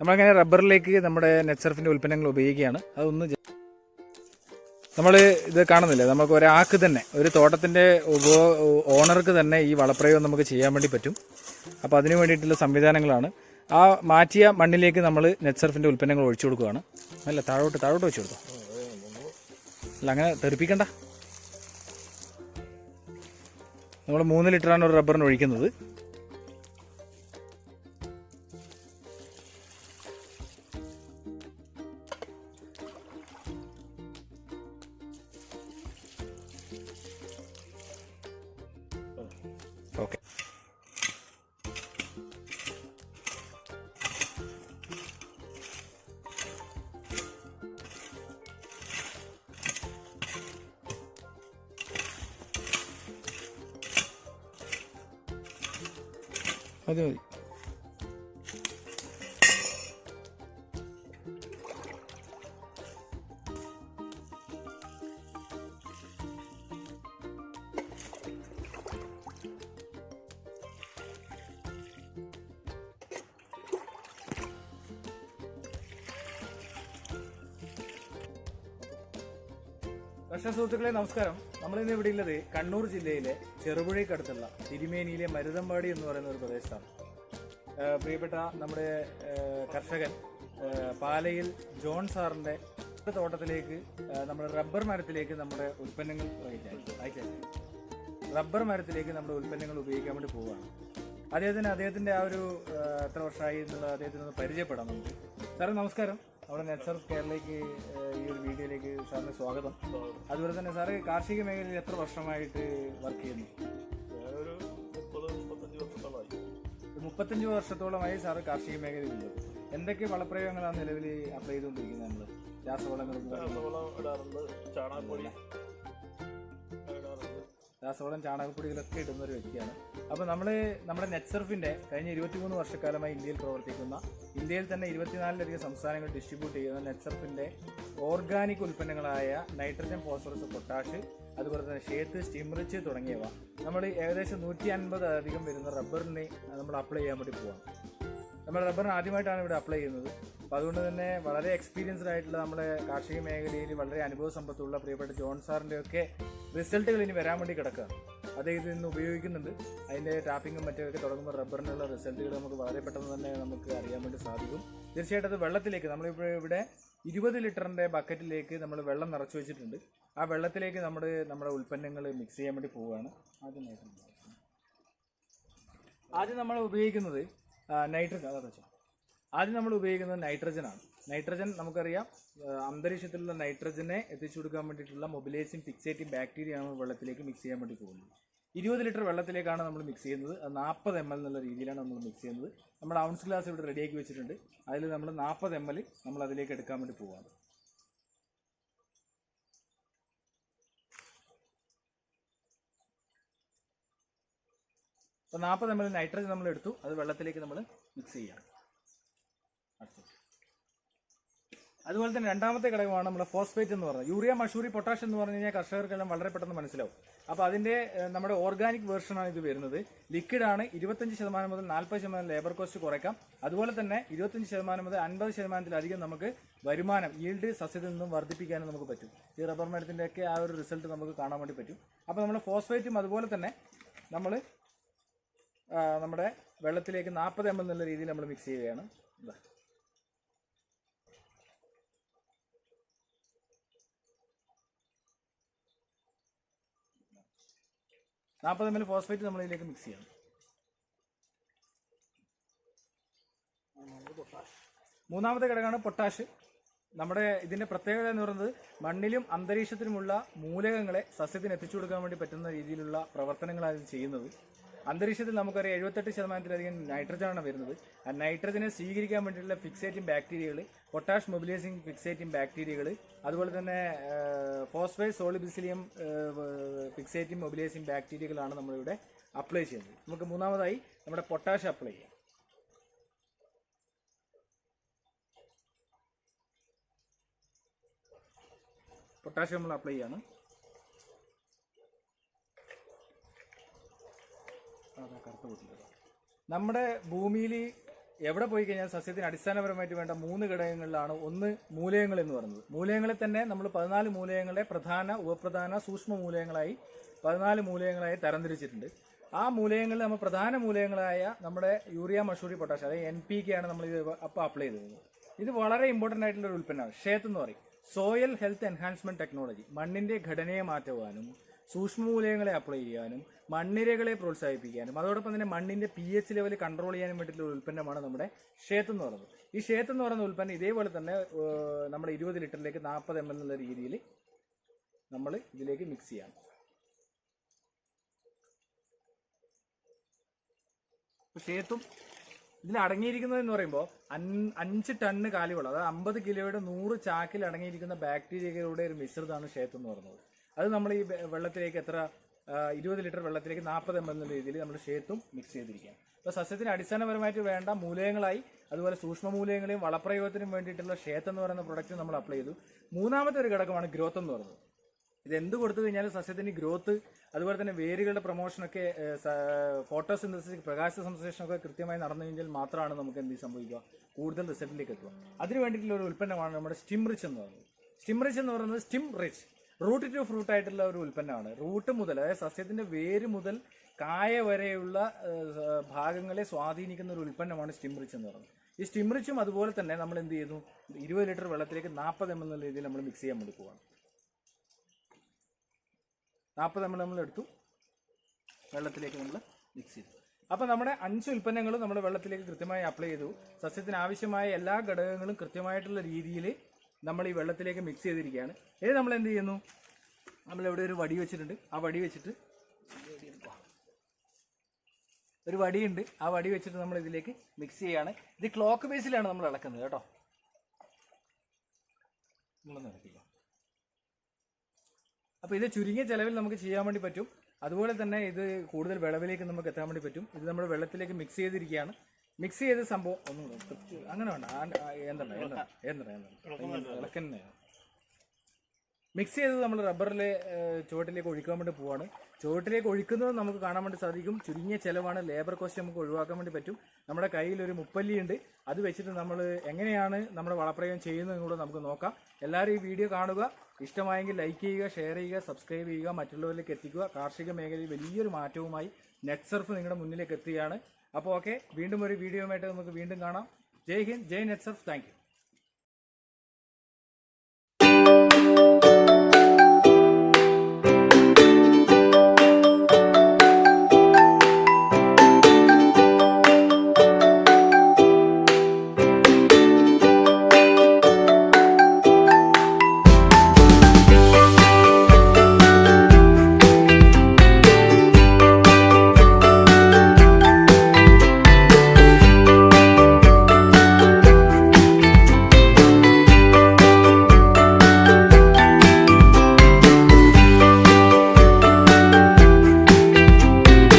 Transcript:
നമ്മളങ്ങനെ റബ്ബറിലേക്ക് നമ്മുടെ നെറ്റ്സർഫിന്റെ ഉൽപ്പന്നങ്ങൾ ഉപയോഗിക്കുകയാണ്. അതൊന്ന് നമ്മൾ ഇത് കാണുന്നില്ല? നമുക്ക് ഒരാൾക്ക് തന്നെ ഒരു തോട്ടത്തിന്റെ ഓണർക്ക് തന്നെ ഈ വളപ്രയോഗം നമുക്ക് ചെയ്യാൻ വേണ്ടി പറ്റും. അപ്പോൾ അതിനു വേണ്ടിയിട്ടുള്ള സംവിധാനങ്ങളാണ്. ആ മാറ്റിയ മണ്ണിലേക്ക് നമ്മൾ നെറ്റ്സർഫിന്റെ ഉൽപ്പന്നങ്ങൾ ഒഴിച്ചു കൊടുക്കുകയാണ്. അല്ല താഴോട്ട് താഴോട്ട് വെച്ചു കൊടുത്തോ? അല്ല അങ്ങനെ തെറിപ്പിക്കണ്ട. നമ്മൾ മൂന്ന് ലിറ്ററാണ് ഒരു റബ്ബറിന് ഒഴിക്കുന്നത്. 他就 കർഷക സുഹൃത്തുക്കളെ നമസ്കാരം. നമ്മളിന്ന് ഇവിടെ ഉള്ളത് കണ്ണൂർ ജില്ലയിലെ ചെറുപുഴയ്ക്കടുത്തുള്ള തിരുമേനിയിലെ മരുതമ്പാടി എന്ന് പറയുന്ന ഒരു പ്രദേശമാണ് പ്രിയപ്പെട്ട നമ്മുടെ കർഷകൻ പാലയിൽ ജോൺ സാറിന്റെ തോട്ടത്തിലേക്ക് നമ്മുടെ റബ്ബർ മരത്തിലേക്ക് നമ്മുടെ ഉൽപ്പന്നങ്ങൾ അയക്കാൻ. റബ്ബർ മരത്തിലേക്ക് നമ്മുടെ ഉൽപ്പന്നങ്ങൾ ഉപയോഗിക്കാൻ വേണ്ടി പോവുകയാണ്. അദ്ദേഹത്തിന് അദ്ദേഹത്തിന്റെ ആ ഒരു എത്ര വർഷമായി എന്നുള്ള അദ്ദേഹത്തിന് ഒന്ന് പരിചയപ്പെടാം നമുക്ക് സാറേ നമസ്കാരം. നമ്മുടെ നെറ്റ്സർ കേരളയ്ക്ക് ഈ ഒരു വീഡിയോയിലേക്ക് സാറിന് സ്വാഗതം. അതുപോലെ തന്നെ സാറ് കാർഷിക മേഖലയിൽ എത്ര വർഷമായിട്ട് വർക്ക് ചെയ്യുന്നു? മുപ്പത്തഞ്ച് വർഷത്തോളമായി. സാറ് കാർഷിക മേഖലയിലുണ്ട്. എന്തൊക്കെ വളപ്രയോഗങ്ങളാണ് നിലവിൽ അപ്ലൈ ചെയ്തുകൊണ്ടിരിക്കുന്നത് നമ്മൾ രാസവളങ്ങളും രാസവളം ഇടാറുണ്ട് ചാണകപ്പൊടി രാസവളം ചാണകപ്പൊടികളൊക്കെ ഇടുന്ന ഒരു വ്യക്തിയാണ്. അപ്പോൾ നമ്മൾ നമ്മുടെ നെറ്റ്സർഫിന്റെ കഴിഞ്ഞ ഇരുപത്തിമൂന്ന് വർഷക്കാലമായി ഇന്ത്യയിൽ പ്രവർത്തിക്കുന്ന ഇന്ത്യയിൽ തന്നെ ഇരുപത്തിനാലിലധികം സംസ്ഥാനങ്ങൾ ഡിസ്ട്രിബ്യൂട്ട് ചെയ്യുന്ന നെറ്റ്സർഫിന്റെ ഓർഗാനിക് ഉൽപ്പന്നങ്ങളായ നൈട്രജൻ ഫോസ്ഫറസ് പൊട്ടാഷ് അതുപോലെ തന്നെ ഷേത്ത് സ്റ്റിമറിച്ച് തുടങ്ങിയവ. നമ്മൾ ഏകദേശം നൂറ്റി അൻപത് അധികം വരുന്ന റബ്ബറിന് നമ്മൾ അപ്ലൈ ചെയ്യാൻ വേണ്ടി പോവാം നമ്മൾ റബ്ബറിന് ആദ്യമായിട്ടാണ് ഇവിടെ അപ്ലൈ ചെയ്യുന്നത്. അപ്പോൾ അതുകൊണ്ട് തന്നെ വളരെ എക്സ്പീരിയൻസ്ഡ് ആയിട്ടുള്ള നമ്മുടെ കാർഷിക മേഖലയിൽ വളരെ അനുഭവ സമ്പത്തുള്ള പ്രിയപ്പെട്ട ജോൺ സാറിന്റെ ഒക്കെ റിസൾട്ടുകൾ ഇനി വരാൻ വേണ്ടി കിടക്കുക അദ്ദേഹം ഇത് ഇന്ന് ഉപയോഗിക്കുന്നുണ്ട്. അതിന്റെ ടാപ്പിങ്ങും മറ്റൊക്കെ തുടങ്ങുമ്പോൾ റബ്ബറിനുള്ള റിസൾട്ടുകൾ നമുക്ക് വളരെ പെട്ടെന്ന് തന്നെ നമുക്ക് അറിയാൻ വേണ്ടി സാധിക്കും. തീർച്ചയായിട്ടും അത് വെള്ളത്തിലേക്ക് നമ്മളിപ്പോൾ ഇവിടെ ഇരുപത് ലിറ്ററിന്റെ ബക്കറ്റിലേക്ക് നമ്മൾ വെള്ളം നിറച്ചു വെച്ചിട്ടുണ്ട്. ആ വെള്ളത്തിലേക്ക് നമ്മൾ നമ്മുടെ ഉൽപ്പന്നങ്ങൾ മിക്സ് ചെയ്യാൻ വേണ്ടി പോവുകയാണ്. ആദ്യം ആദ്യം നമ്മൾ ഉപയോഗിക്കുന്നത് നൈട്രജൻ അതാ ആദ്യം നമ്മൾ ഉപയോഗിക്കുന്നത് നൈട്രജൻ ആണ്. നൈട്രജൻ നമുക്കറിയാം. അന്തരീക്ഷത്തിലുള്ള നൈട്രജനെ എത്തിച്ചു കൊടുക്കാൻ വേണ്ടിയിട്ടുള്ള മൊബിലൈസിങ് ഫിക്സേറ്റിംഗ് ബാക്ടീരിയ ആണ് വെള്ളത്തിലേക്ക് മിക്സ് ചെയ്യാൻ വേണ്ടി പോകുന്നത്. ഇരുപത് ലിറ്റർ വെള്ളത്തിലേക്കാണ് നമ്മൾ മിക്സ് ചെയ്യുന്നത്. നാൽപ്പത് എം എൽ എന്നുള്ള രീതിയിലാണ് നമ്മൾ മിക്സ് ചെയ്യുന്നത്. നമ്മൾ ഔൺസ് ഗ്ലാസ് ഇവിടെ റെഡിയാക്കി വെച്ചിട്ടുണ്ട്. അതിൽ നമ്മൾ നാൽപ്പത് എം എൽ നമ്മൾ അതിലേക്ക് എടുക്കാൻ വേണ്ടി പോവാണ്. അപ്പോൾ നാൽപ്പത് എം എൽ നൈട്രജൻ നമ്മൾ എടുത്തു. അത് വെള്ളത്തിലേക്ക് നമ്മൾ മിക്സ് ചെയ്യാം. അതുപോലെ തന്നെ രണ്ടാമത്തെ ഘടകമാണ് നമ്മുടെ ഫോസ്ഫേറ്റ് എന്ന് പറയുന്നത് യൂറിയ മഷൂറി പൊട്ടാഷ് എന്ന് പറഞ്ഞു കഴിഞ്ഞാൽ കർഷകർക്കെല്ലാം വളരെ പെട്ടെന്ന് മനസ്സിലാവും. അപ്പോൾ അതിന്റെ നമ്മുടെ ഓർഗാനിക് വേർഷനാണ് ഇത് വരുന്നത്. ലിക്വിഡ് ആണ് ഇരുപത്തഞ്ച് ശതമാനം മുതൽ നാൽപ്പത് ശതമാനം ലേബർ കോസ്റ്റ് കുറയ്ക്കാം. അതുപോലെ തന്നെ ഇരുപത്തഞ്ച് ശതമാനം മുതൽ അൻപത് ശതമാനത്തിലധികം നമുക്ക് വരുമാനം ഈൽഡ് സസ്യത്തിൽ നിന്നും വർദ്ധിപ്പിക്കാനും നമുക്ക് പറ്റും. ഈ റബ്ബർ മരത്തിന്റെയൊക്കെ ആ ഒരു റിസൾട്ട് നമുക്ക് കാണാൻ വേണ്ടി പറ്റും. അപ്പോൾ നമ്മൾ ഫോസ്ഫേറ്റും അതുപോലെ തന്നെ നമ്മൾ നമ്മുടെ വെള്ളത്തിലേക്ക് നാൽപ്പത് എം എൽ എന്നുള്ള രീതിയിൽ നമ്മൾ മിക്സ് ചെയ്യുകയാണ്. ഇതാ നാൽപ്പത് എം എൽ ഫോസ്ഫേറ്റ് നമ്മൾ ഇതിലേക്ക് മിക്സ് ചെയ്യണം. മൂന്നാമത്തെ ഘടകമാണ് പൊട്ടാഷ് നമ്മുടെ ഇതിന്റെ പ്രത്യേകത എന്ന് പറയുന്നത് മണ്ണിലും അന്തരീക്ഷത്തിലുമുള്ള മൂലകങ്ങളെ സസ്യത്തിന് എത്തിച്ചു കൊടുക്കാൻ വേണ്ടി പറ്റുന്ന രീതിയിലുള്ള പ്രവർത്തനങ്ങളാണ് ഇത് ചെയ്യുന്നത്. അന്തരീക്ഷത്തിൽ നമുക്കറിയാം എഴുപത്തെട്ട് ശതമാനത്തിലധികം നൈട്രജനാണ് വരുന്നത്. ആ നൈട്രജനെ സ്വീകരിക്കാൻ വേണ്ടിയിട്ടുള്ള ഫിക്സേറ്റിംഗ് ബാക്ടീരിയകൾ പൊട്ടാഷ് മൊബിലൈസിംഗ് ഫിക്സേറ്റിംഗ് ബാക്ടീരിയകൾ അതുപോലെ തന്നെ ഫോസ്ഫേറ്റ് സോളിബിസിലിയം ഫിക്സേറ്റിംഗ് മൊബിലൈസിംഗ് ബാക്ടീരിയകളാണ് നമ്മളിവിടെ അപ്ലൈ ചെയ്യുന്നത്. നമുക്ക് മൂന്നാമതായി നമ്മുടെ പൊട്ടാഷ് അപ്ലൈ ചെയ്യാം. പൊട്ടാഷ്യം നമ്മൾ അപ്ലൈ ചെയ്യാണ്. നമ്മുടെ ഭൂമിയിൽ എവിടെ പോയി കഴിഞ്ഞാൽ സസ്യത്തിന് അടിസ്ഥാനപരമായിട്ട് വേണ്ട മൂന്ന് ഘടകങ്ങളിലാണ് ഒന്ന് മൂലയങ്ങൾ എന്ന് പറയുന്നത്. മൂലയങ്ങളിൽ തന്നെ നമ്മൾ പതിനാല് മൂലയങ്ങളെ പ്രധാന ഉപപ്രധാന സൂക്ഷ്മ മൂലയങ്ങളായി പതിനാല് മൂലയങ്ങളായി തരംതിരിച്ചിട്ടുണ്ട്. ആ മൂലയങ്ങളിൽ നമ്മൾ പ്രധാന മൂലയങ്ങളായ നമ്മുടെ യൂറിയ മഷൂറി പൊട്ടാഷ് അതായത് എൻ പി കെ ആണ് നമ്മൾ ഇത് അപ്പോൾ അപ്ലൈ ചെയ്തത് ഇത് വളരെ ഇമ്പോർട്ടന്റ് ആയിട്ടുള്ള ഒരു ഉൽപ്പന്നമാണ്. ഷേത്ത് എന്ന് പറയും. സോയിൽ ഹെൽത്ത് എൻഹാൻസ്മെന്റ് ടെക്നോളജി മണ്ണിന്റെ ഘടനയെ മാറ്റുവാനും സൂക്ഷ്മമൂലകങ്ങളെ അപ്ലൈ ചെയ്യാനും മണ്ണിരകളെ പ്രോത്സാഹിപ്പിക്കാനും അതോടൊപ്പം തന്നെ മണ്ണിന്റെ പി എച്ച് ലെവൽ കൺട്രോൾ ചെയ്യാനും വേണ്ടിയിട്ടുള്ള ഉൽപ്പന്നമാണ് നമ്മുടെ ഷേത്ത് എന്ന് പറയുന്നത്. ഈ ഷേത്ത് എന്ന് പറയുന്ന ഉൽപ്പന്നം ഇതേപോലെ തന്നെ നമ്മുടെ ഇരുപത് ലിറ്ററിലേക്ക് നാൽപ്പത് എം എൽ എന്നുള്ള രീതിയിൽ നമ്മൾ ഇതിലേക്ക് മിക്സ് ചെയ്യണം ഷേത്തും ഇതിൽ അടങ്ങിയിരിക്കുന്നത് എന്ന് പറയുമ്പോൾ അഞ്ച് ടണ്ണ് കാലിവെള്ളം അതായത് അമ്പത് കിലോയുടെ നൂറ് ചാക്കിൽ അടങ്ങിയിരിക്കുന്ന ബാക്ടീരിയകളുടെ ഒരു മിശ്രിതമാണ് ക്ഷേത്രം എന്ന് പറയുന്നത്. അത് നമ്മൾ ഈ വെള്ളത്തിലേക്ക് എത്ര ഇരുപത് ലിറ്റർ വെള്ളത്തിലേക്ക് നാൽപ്പത് എം എന്ന രീതിയിൽ നമ്മൾ ഷേത്തും മിക്സ് ചെയ്തിരിക്കുകയാണ്. അപ്പോൾ സസ്യത്തിന് അടിസ്ഥാനപരമായിട്ട് വേണ്ട മൂലകങ്ങളായി അതുപോലെ സൂക്ഷ്മ മൂലകങ്ങളെയും വളപ്രയോഗത്തിനും വേണ്ടിയിട്ടുള്ള ഷേത്ത് എന്ന് പറയുന്ന പ്രൊഡക്റ്റ് നമ്മൾ അപ്ലൈ ചെയ്തു. മൂന്നാമത്തെ ഒരു ഘടകമാണ് ഗ്രോത്ത് എന്ന് പറയുന്നത്. ഇത് എന്ത് കൊടുത്തു കഴിഞ്ഞാലും സസ്യത്തിന് ഗ്രോത്ത് അതുപോലെ തന്നെ വേരുകളുടെ പ്രൊമോഷനൊക്കെ ഫോട്ടോസിന്തസിസ് പ്രകാശ സംശ്ലേഷണമൊക്കെ കൃത്യമായി നടന്നു കഴിഞ്ഞാൽ മാത്രമാണ് നമുക്ക് എന്ത് സംഭവിക്കുക? കൂടുതൽ റിസൾട്ടിലേക്ക് എത്തുക. അതിന് വേണ്ടിയിട്ടുള്ള ഒരു ഉൽപ്പന്നമാണ് നമ്മുടെ സ്റ്റിം റിച്ച് എന്ന് പറയുന്നത്. സ്റ്റിം റിച്ച് എന്ന് പറയുന്നത് stim rich root to fruit ആയിട്ടുള്ള ഒരു ഉൽപ്പന്നമാണ്. റൂട്ട് മുതൽ അതായത് സസ്യത്തിന്റെ വേര് മുതൽ കായ വരെയുള്ള ഭാഗങ്ങളെ സ്വാധീനിക്കുന്ന ഒരു ഉൽപ്പന്നമാണ് സ്റ്റിംറിച്ച് എന്ന് പറയുന്നത്. ഈ സ്റ്റിംറിച്ചും അതുപോലെ തന്നെ നമ്മൾ എന്ത് ചെയ്യുന്നു? ഇരുപത് ലിറ്റർ വെള്ളത്തിലേക്ക് നാൽപ്പത് എം എന്നുള്ള രീതിയിൽ നമ്മൾ മിക്സ് ചെയ്യാൻ കൊടുക്കുകയാണ് നാൽപ്പത് എം എൽ നമ്മൾ എടുത്തു. വെള്ളത്തിലേക്ക് നമ്മൾ മിക്സ് ചെയ്തു. അപ്പോൾ നമ്മുടെ അഞ്ച് ഉൽപ്പന്നങ്ങളും നമ്മൾ വെള്ളത്തിലേക്ക് കൃത്യമായി അപ്ലൈ ചെയ്തു. സസ്യത്തിന് ആവശ്യമായ എല്ലാ ഘടകങ്ങളും കൃത്യമായിട്ടുള്ള രീതിയിൽ നമ്മൾ ഈ വെള്ളത്തിലേക്ക് മിക്സ് ചെയ്തിരിക്കുകയാണ്. ഇത് നമ്മൾ എന്ത് ചെയ്യുന്നു? നമ്മൾ ഇവിടെ ഒരു വടി വെച്ചിട്ടുണ്ട്. ആ വടി വെച്ചിട്ട് ഒരു വടിയുണ്ട്. ആ വടി വെച്ചിട്ട് നമ്മൾ ഇതിലേക്ക് മിക്സ് ചെയ്യാണ് ഇത് ക്ലോക്ക് ബേസിലാണ് നമ്മൾ ഇളക്കുന്നത് കേട്ടോ. നമ്മളൊന്ന് ഇളക്കില്ല അപ്പോൾ ഇത് ചുരുങ്ങിയ ചെലവിൽ നമുക്ക് ചെയ്യാൻ വേണ്ടി പറ്റും. അതുപോലെ തന്നെ ഇത് കൂടുതൽ വിളവിലേക്ക് നമുക്ക് എത്താൻ വേണ്ടി പറ്റും. ഇത് നമ്മൾ വെള്ളത്തിലേക്ക് മിക്സ് ചെയ്തിരിക്കുകയാണ്. മിക്സ് ചെയ്ത സംഭവം ഒന്നും അങ്ങനെ വേണ്ട. എന്തണ്ട മിക്സ് ചെയ്തത് നമ്മൾ റബ്ബറിൽ ചുവട്ടിലേക്ക് ഒഴിക്കാൻ വേണ്ടി പോവാണ്. ചുവട്ടിലേക്ക് ഒഴിക്കുന്നത് നമുക്ക് കാണാൻ വേണ്ടി സാധിക്കും. ചുരുങ്ങിയ ചിലവാണ്. ലേബർ കോസ്റ്റ് നമുക്ക് ഒഴിവാക്കാൻ വേണ്ടി പറ്റും. നമ്മുടെ കയ്യിൽ ഒരു മുപ്പല്ലിയുണ്ട് അത് വെച്ചിട്ട് നമ്മൾ എങ്ങനെയാണ് നമ്മുടെ വളപ്രയോഗം ചെയ്യുന്നതെന്ന് കൂടെ നമുക്ക് നോക്കാം. എല്ലാവരും ഈ വീഡിയോ കാണുക. ഇഷ്ടമായെങ്കിൽ ലൈക്ക് ചെയ്യുക ഷെയർ ചെയ്യുക സബ്സ്ക്രൈബ് ചെയ്യുക മറ്റുള്ളവരിലേക്ക് എത്തിക്കുക. കാർഷിക മേഖലയിൽ വലിയൊരു മാറ്റവുമായി നെറ്റ് സർഫ് നിങ്ങളുടെ മുന്നിലേക്ക് എത്തുകയാണ്. അപ്പോൾ ഓക്കെ വീണ്ടും ഒരു വീഡിയോയുമായിട്ട് നമുക്ക് വീണ്ടും കാണാം. Jai Hind Jai Netsurf thank you